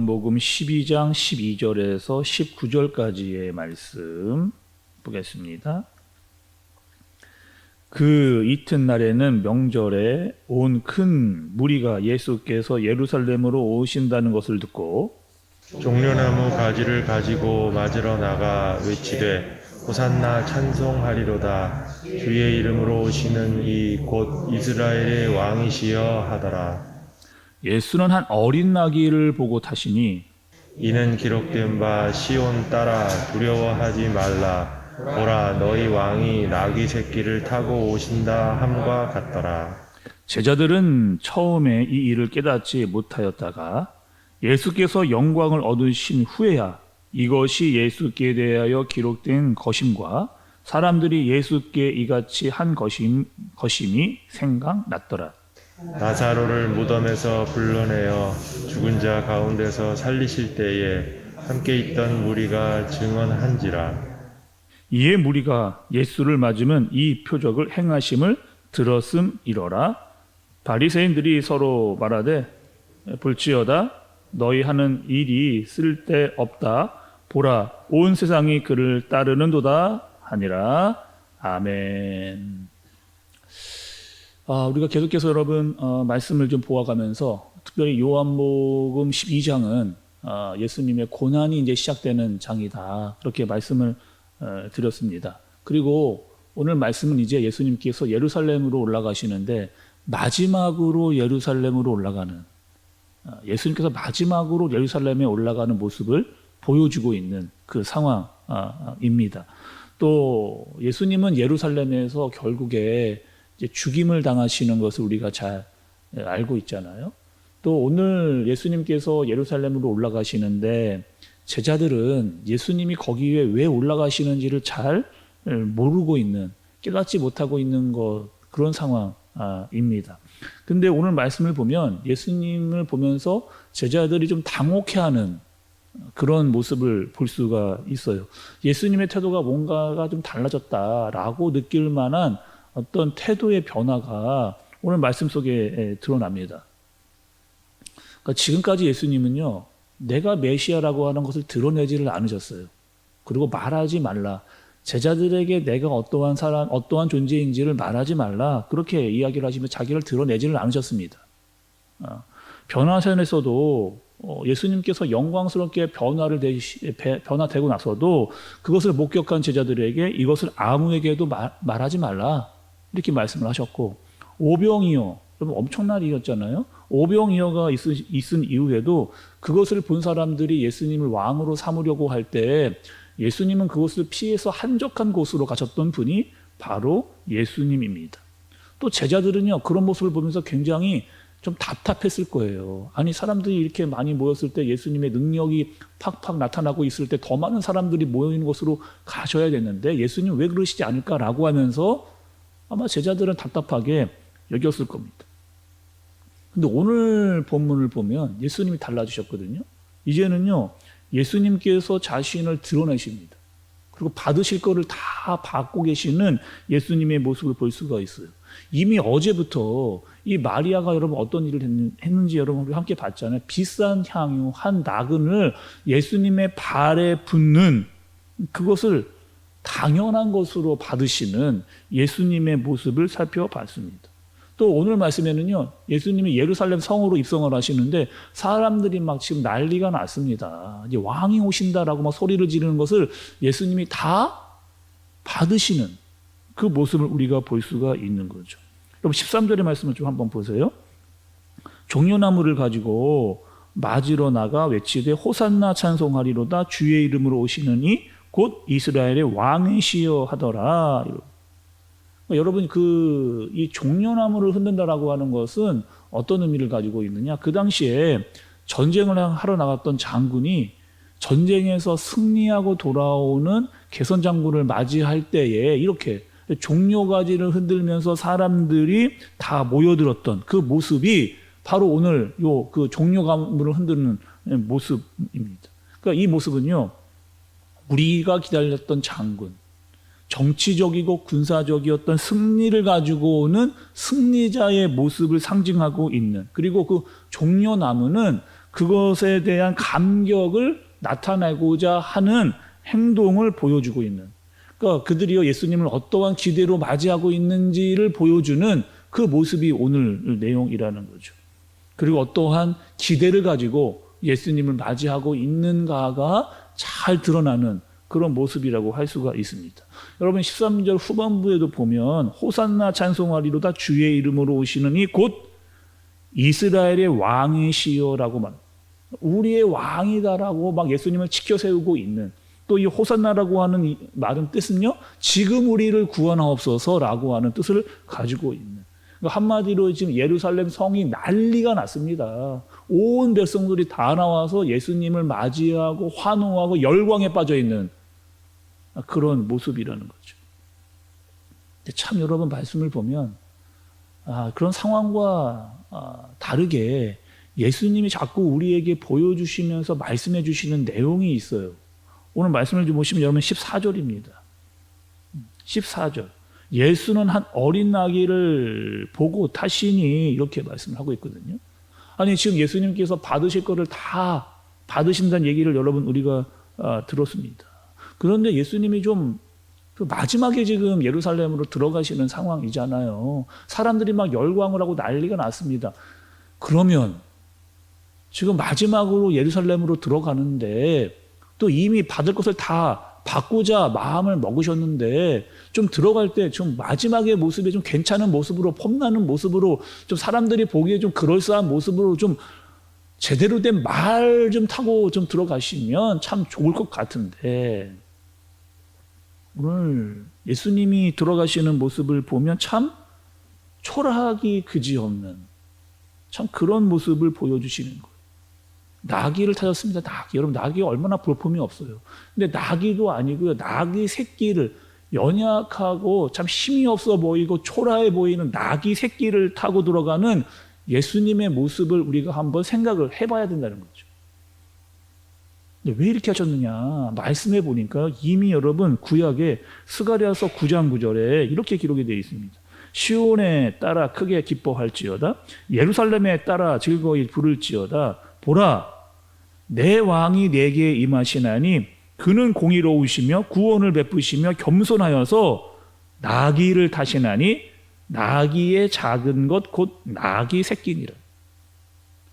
요한복음 12장 12절에서 19절까지의 말씀 보겠습니다. 그 이튿날에는 명절에 온 큰 무리가 예수께서 예루살렘으로 오신다는 것을 듣고 종려나무 가지를 가지고 맞으러 나가 외치되 호산나 찬송하리로다 주의 이름으로 오시는 이 곧 이스라엘의 왕이시여 하더라 예수는 한 어린 나귀를 보고 타시니 이는 기록된 바 시온 따라 두려워하지 말라 보라 너희 왕이 나귀 새끼를 타고 오신다 함과 같더라 제자들은 처음에 이 일을 깨닫지 못하였다가 예수께서 영광을 얻으신 후에야 이것이 예수께 대하여 기록된 것임과 사람들이 예수께 이같이 한 것임, 것임이 생각났더라. 나사로를 무덤에서 불러내어 죽은 자 가운데서 살리실 때에 함께 있던 무리가 증언한지라 이에 무리가 예수를 맞으면 이 표적을 행하심을 들었음이러라. 바리새인들이 서로 말하되 볼지어다 너희 하는 일이 쓸데 없다. 보라 온 세상이 그를 따르는도다 하니라. 아멘. 아, 우리가 계속해서 여러분 어, 말씀을 좀 보아가면서 특별히 요한복음 12장은 어, 예수님의 고난이 이제 시작되는 장이다. 그렇게 말씀을 어, 드렸습니다. 그리고 오늘 말씀은 이제 예수님께서 예루살렘으로 올라가시는데 마지막으로 예루살렘으로 올라가는 어, 예수님께서 마지막으로 예루살렘에 올라가는 모습을 보여주고 있는 그 상황입니다. 또 예수님은 예루살렘에서 결국에 죽임을 당하시는 것을 우리가 잘 알고 있잖아요. 또 오늘 예수님께서 예루살렘으로 올라가시는데 제자들은 예수님이 거기에 왜 올라가시는지를 잘 모르고 있는 깨닫지 못하고 있는 것 그런 상황입니다. 근데 오늘 말씀을 보면 예수님을 보면서 제자들이 좀 당혹해하는 그런 모습을 볼 수가 있어요. 예수님의 태도가 뭔가가 좀 달라졌다라고 느낄 만한 어떤 태도의 변화가 오늘 말씀 속에 드러납니다. 그러니까 지금까지 예수님은요, 내가 메시아라고 하는 것을 드러내지를 않으셨어요. 그리고 말하지 말라. 제자들에게 내가 어떠한 사람, 어떠한 존재인지를 말하지 말라. 그렇게 이야기를 하시며 자기를 드러내지를 않으셨습니다. 어, 변화선에서도 어, 예수님께서 영광스럽게 변화를 되시, 변화되고 나서도 그것을 목격한 제자들에게 이것을 아무에게도 말, 말하지 말라. 이렇게 말씀을 하셨고, 오병이어, 여러분 엄청난 일이었잖아요. 오병이어가 있은, 있은 이후에도 그것을 본 사람들이 예수님을 왕으로 삼으려고 할 때 예수님은 그것을 피해서 한적한 곳으로 가셨던 분이 바로 예수님입니다. 또 제자들은요, 그런 모습을 보면서 굉장히 좀 답답했을 거예요. 아니, 사람들이 이렇게 많이 모였을 때 예수님의 능력이 팍팍 나타나고 있을 때 더 많은 사람들이 모이는 곳으로 가셔야 되는데 예수님 왜 그러시지 않을까라고 하면서 아마 제자들은 답답하게 여겼을 겁니다. 근데 오늘 본문을 보면 예수님이 달라지셨거든요. 이제는요, 예수님께서 자신을 드러내십니다. 그리고 받으실 거를 다 받고 계시는 예수님의 모습을 볼 수가 있어요. 이미 어제부터 이 마리아가 여러분 어떤 일을 했는지 여러분 우리 함께 봤잖아요. 비싼 향유 한 나그을 예수님의 발에 붓는 그것을 당연한 것으로 받으시는 예수님의 모습을 살펴봤습니다. 또 오늘 말씀에는요, 예수님이 예루살렘 성으로 입성을 하시는데 사람들이 막 지금 난리가 났습니다. 이제 왕이 오신다라고 막 소리를 지르는 것을 예수님이 다 받으시는 그 모습을 우리가 볼 수가 있는 거죠. 여러분 13절의 말씀을 좀 한번 보세요. 종려나무를 가지고 맞으러 나가 외치되 호산나 찬송하리로다 주의 이름으로 오시느니 곧 이스라엘의 왕이시여 하더라. 여러분 그 이 종려나무를 흔든다라고 하는 것은 어떤 의미를 가지고 있느냐? 그 당시에 전쟁을 하러 나갔던 장군이 전쟁에서 승리하고 돌아오는 개선 장군을 맞이할 때에 이렇게 종려가지를 흔들면서 사람들이 다 모여들었던 그 모습이 바로 오늘 요 그 종려가물을 흔드는 모습입니다. 그러니까 이 모습은요 우리가 기다렸던 장군, 정치적이고 군사적이었던 승리를 가지고 오는 승리자의 모습을 상징하고 있는 그리고 그 종려나무는 그것에 대한 감격을 나타내고자 하는 행동을 보여주고 있는 그러니까 그들이요 예수님을 어떠한 기대로 맞이하고 있는지를 보여주는 그 모습이 오늘 내용이라는 거죠. 그리고 어떠한 기대를 가지고 예수님을 맞이하고 있는가가 잘 드러나는 그런 모습이라고 할 수가 있습니다. 여러분 13절 후반부에도 보면 호산나 찬송하리로다 주의 이름으로 오시는 이 곧 이스라엘의 왕이시여라고 말. 우리의 왕이다라고 막 예수님을 지켜 세우고 있는 또 이 호산나라고 하는 이 말은 뜻은요 지금 우리를 구원하옵소서라고 하는 뜻을 가지고 있는 그러니까 한마디로 지금 예루살렘 성이 난리가 났습니다. 온 백성들이 다 나와서 예수님을 맞이하고 환호하고 열광에 빠져 있는 그런 모습이라는 거죠. 참 여러분 말씀을 보면 아, 그런 상황과 아, 다르게 예수님이 자꾸 우리에게 보여주시면서 말씀해 주시는 내용이 있어요. 오늘 말씀을 좀 보시면 여러분 14절입니다. 14절. 예수는 한 어린 나귀를 보고 타시니 이렇게 말씀을 하고 있거든요. 아니 지금 예수님께서 받으실 거를 다 받으신다는 얘기를 여러분 우리가 아, 들었습니다. 그런데 예수님이 좀그 마지막에 지금 예루살렘으로 들어가시는 상황이잖아요. 사람들이 막 열광을 하고 난리가 났습니다. 그러면 지금 마지막으로 예루살렘으로 들어가는데 또 이미 받을 것을 다 받고자 마음을 먹으셨는데 좀 들어갈 때 좀 마지막의 모습에 좀 괜찮은 모습으로 폼나는 모습으로 좀 사람들이 보기에 좀 그럴싸한 모습으로 좀 제대로 된 말 좀 타고 좀 들어가시면 참 좋을 것 같은데 오늘 예수님이 들어가시는 모습을 보면 참 초라하기 그지없는 참 그런 모습을 보여주시는 거예요. 나귀를 타셨습니다. 나귀. 여러분, 나귀가 얼마나 볼품이 없어요. 근데 나귀도 아니고요. 나귀 새끼를 연약하고 참 힘이 없어 보이고 초라해 보이는 나귀 새끼를 타고 들어가는 예수님의 모습을 우리가 한번 생각을 해봐야 된다는 거죠. 근데 왜 이렇게 하셨느냐? 말씀해 보니까 이미 여러분 구약에 스가랴서 9장 9절에 이렇게 기록이 되어 있습니다. 시온에 따라 크게 기뻐할지어다 예루살렘에 따라 즐거이 부를지어다 보라 내 왕이 내게 임하시나니 그는 공의로우시며 구원을 베푸시며 겸손하여서 나귀를 타시나니 나귀의 작은 것 곧 나귀 새끼니라.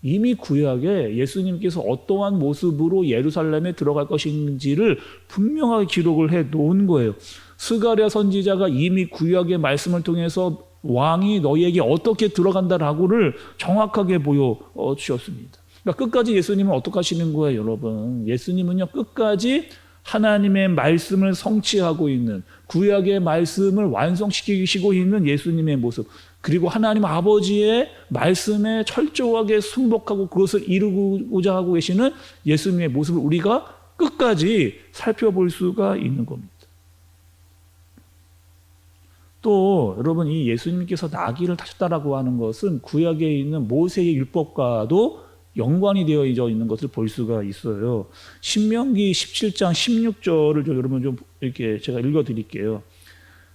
이미 구약에 예수님께서 어떠한 모습으로 예루살렘에 들어갈 것인지를 분명하게 기록을 해 놓은 거예요. 스가랴 선지자가 이미 구약의 말씀을 통해서 왕이 너희에게 어떻게 들어간다라고를 정확하게 보여 주셨습니다. 그러니까 끝까지 예수님은 어떻게 하시는 거예요, 여러분? 예수님은요 끝까지 하나님의 말씀을 성취하고 있는 구약의 말씀을 완성시키시고 있는 예수님의 모습. 그리고 하나님 아버지의 말씀에 철저하게 순복하고 그것을 이루고자 하고 계시는 예수님의 모습을 우리가 끝까지 살펴볼 수가 있는 겁니다. 또 여러분 이 예수님께서 나귀를 타셨다라고 하는 것은 구약에 있는 모세의 율법과도 연관이 되어 있는 것을 볼 수가 있어요. 신명기 17장 16절을 좀 여러분 좀 이렇게 제가 읽어 드릴게요.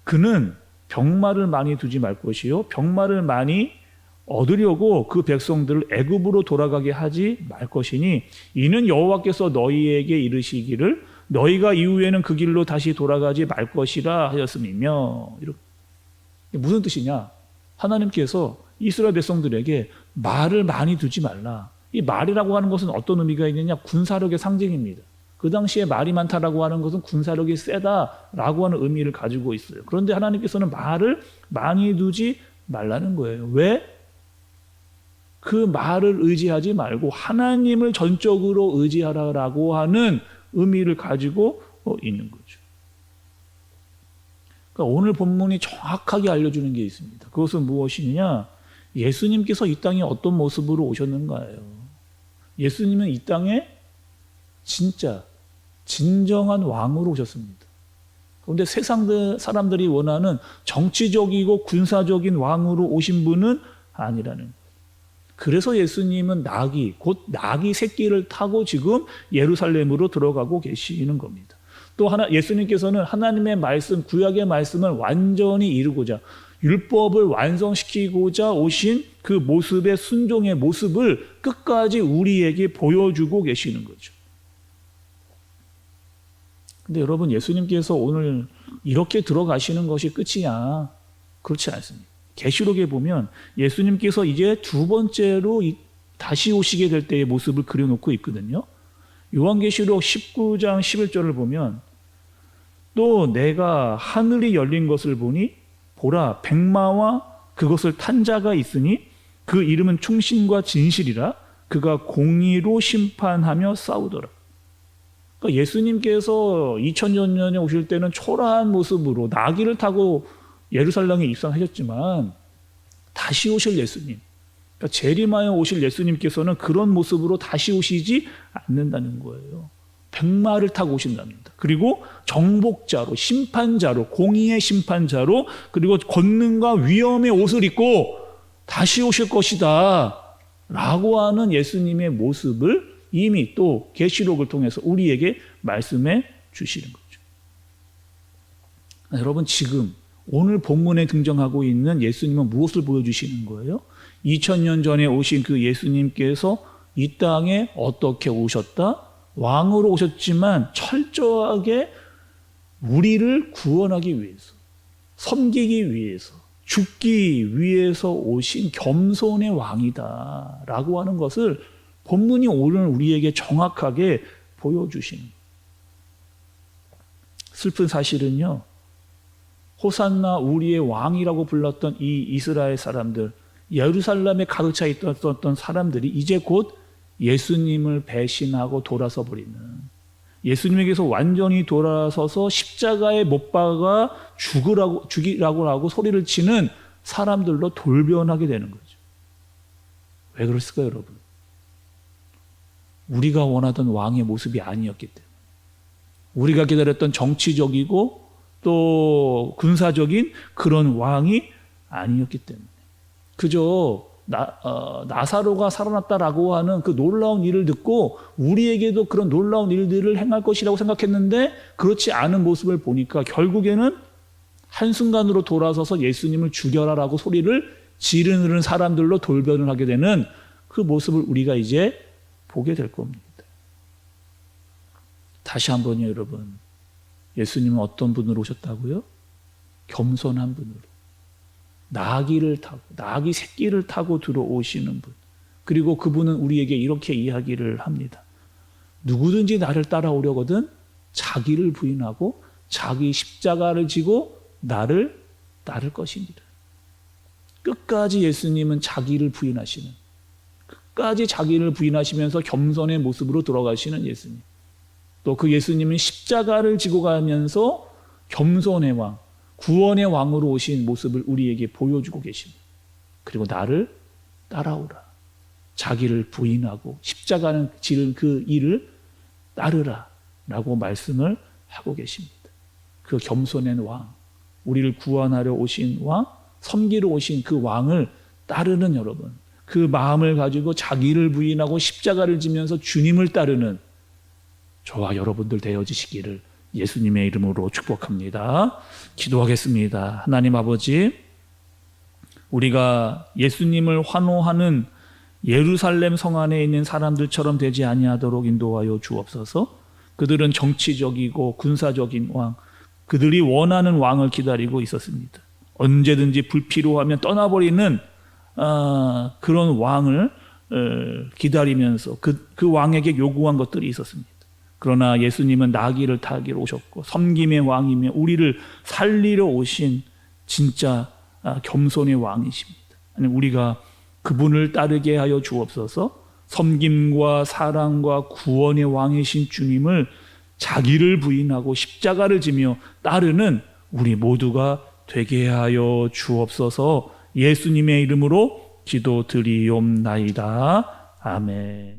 그는 병마를 많이 두지 말 것이요 병마를 많이 얻으려고 그 백성들을 애굽으로 돌아가게 하지 말 것이니 이는 여호와께서 너희에게 이르시기를 너희가 이후에는 그 길로 다시 돌아가지 말 것이라 하였음이며 이렇게 무슨 뜻이냐? 하나님께서 이스라엘 백성들에게 말을 많이 두지 말라. 이 말이라고 하는 것은 어떤 의미가 있느냐? 군사력의 상징입니다. 그 당시에 말이 많다라고 하는 것은 군사력이 세다라고 하는 의미를 가지고 있어요. 그런데 하나님께서는 말을 많이 두지 말라는 거예요. 왜? 그 말을 의지하지 말고 하나님을 전적으로 의지하라라고 하는 의미를 가지고 있는 거죠. 그러니까 오늘 본문이 정확하게 알려주는 게 있습니다. 그것은 무엇이냐? 예수님께서 이 땅에 어떤 모습으로 오셨는가예요. 예수님은 이 땅에 진짜 진정한 왕으로 오셨습니다. 그런데 세상 사람들이 원하는 정치적이고 군사적인 왕으로 오신 분은 아니라는 거예요. 그래서 예수님은 나귀, 곧 나귀 새끼를 타고 지금 예루살렘으로 들어가고 계시는 겁니다. 또 하나 예수님께서는 하나님의 말씀, 구약의 말씀을 완전히 이루고자 율법을 완성시키고자 오신 그 모습의 순종의 모습을 끝까지 우리에게 보여주고 계시는 거죠. 근데 여러분 예수님께서 오늘 이렇게 들어가시는 것이 끝이냐? 그렇지 않습니다. 계시록에 보면 예수님께서 이제 두 번째로 이- 다시 오시게 될 때의 모습을 그려놓고 있거든요. 요한계시록 19장 11절을 보면 또 내가 하늘이 열린 것을 보니 보라 백마와 그것을 탄 자가 있으니 그 이름은 충신과 진실이라 그가 공의로 심판하며 싸우더라. 그러니까 예수님께서 2000년 전에 오실 때는 초라한 모습으로 나귀를 타고 예루살렘에 입성하셨지만 다시 오실 예수님, 그러니까 재림하여 오실 예수님께서는 그런 모습으로 다시 오시지 않는다는 거예요. 백마를 타고 오신답니다. 그리고 정복자로, 심판자로, 공의의 심판자로, 그리고 권능과 위엄의 옷을 입고 다시 오실 것이다. 라고 하는 예수님의 모습을 이미 또 계시록을 통해서 우리에게 말씀해 주시는 거죠. 여러분 지금 오늘 본문에 등장하고 있는 예수님은 무엇을 보여주시는 거예요? 2000년 전에 오신 그 예수님께서 이 땅에 어떻게 오셨다? 왕으로 오셨지만 철저하게 우리를 구원하기 위해서, 섬기기 위해서, 죽기 위해서 오신 겸손의 왕이다. 라고 하는 것을 본문이 오늘 우리에게 정확하게 거예요. 슬픈 사실은요, 호산나 우리의 왕이라고 불렀던 이 이스라엘 사람들, 예루살렘에 가득 차 있던 사람들이 이제 곧 예수님을 배신하고 돌아서 버리는 예수님에게서 완전히 돌아서서 십자가에 못 박아 죽으라고 죽이라고 하고 소리를 치는 사람들로 돌변하게 되는 거죠. 왜 그랬을까요, 여러분? 우리가 원하던 왕의 모습이 아니었기 때문에 우리가 기다렸던 정치적이고 또 군사적인 그런 왕이 아니었기 때문에 그저 나, 어, 나사로가 살아났다라고 하는 그 놀라운 일을 듣고 우리에게도 그런 놀라운 일들을 행할 것이라고 생각했는데 그렇지 않은 모습을 보니까 결국에는 한순간으로 돌아서서 예수님을 죽여라라고 소리를 지르는 사람들로 돌변을 하게 되는 그 모습을 우리가 이제 보게 될 겁니다. 다시 한번요, 여러분. 예수님은 어떤 분으로 오셨다고요? 겸손한 분으로. 나귀를 타고, 나귀 새끼를 타고 들어오시는 분. 그리고 그분은 우리에게 이렇게 이야기를 합니다. 누구든지 나를 따라오려거든 자기를 부인하고 자기 십자가를 지고 나를 따를 것이니라. 끝까지 예수님은 자기를 부인하시는, 끝까지 자기를 부인하시면서 겸손의 모습으로 들어가시는 예수님. 또 그 예수님은 십자가를 지고 가면서 겸손의 왕, 구원의 왕으로 오신 모습을 우리에게 보여주고 계십니다. 그리고 나를 따라오라. 자기를 부인하고 십자가는 지른 그 일을 따르라. 라고 말씀을 하고 계십니다. 그 겸손한 왕, 우리를 구원하려 오신 왕, 섬기러 오신 그 왕을 따르는 여러분. 그 마음을 가지고 자기를 부인하고 십자가를 지면서 주님을 따르는 저와 여러분들 되어지시기를 예수님의 이름으로 축복합니다. 기도하겠습니다. 하나님 아버지, 우리가 예수님을 환호하는 예루살렘 성 안에 있는 사람들처럼 되지 아니하도록 인도하여 주옵소서. 그들은 정치적이고 군사적인 왕, 그들이 원하는 왕을 기다리고 있었습니다. 언제든지 불필요하면 떠나버리는 아, 그런 왕을 어, 기다리면서 그, 그 왕에게 요구한 것들이 있었습니다. 그러나 예수님은 나귀를 타기로 오셨고 섬김의 왕이며 우리를 살리러 오신 진짜 아, 겸손의 왕이십니다. 우리가 그분을 따르게 하여 주옵소서. 섬김과 사랑과 구원의 왕이신 주님을 자기를 부인하고 십자가를 지며 따르는 우리 모두가 되게 하여 주옵소서. 예수님의 이름으로 기도드리옵나이다. 아멘.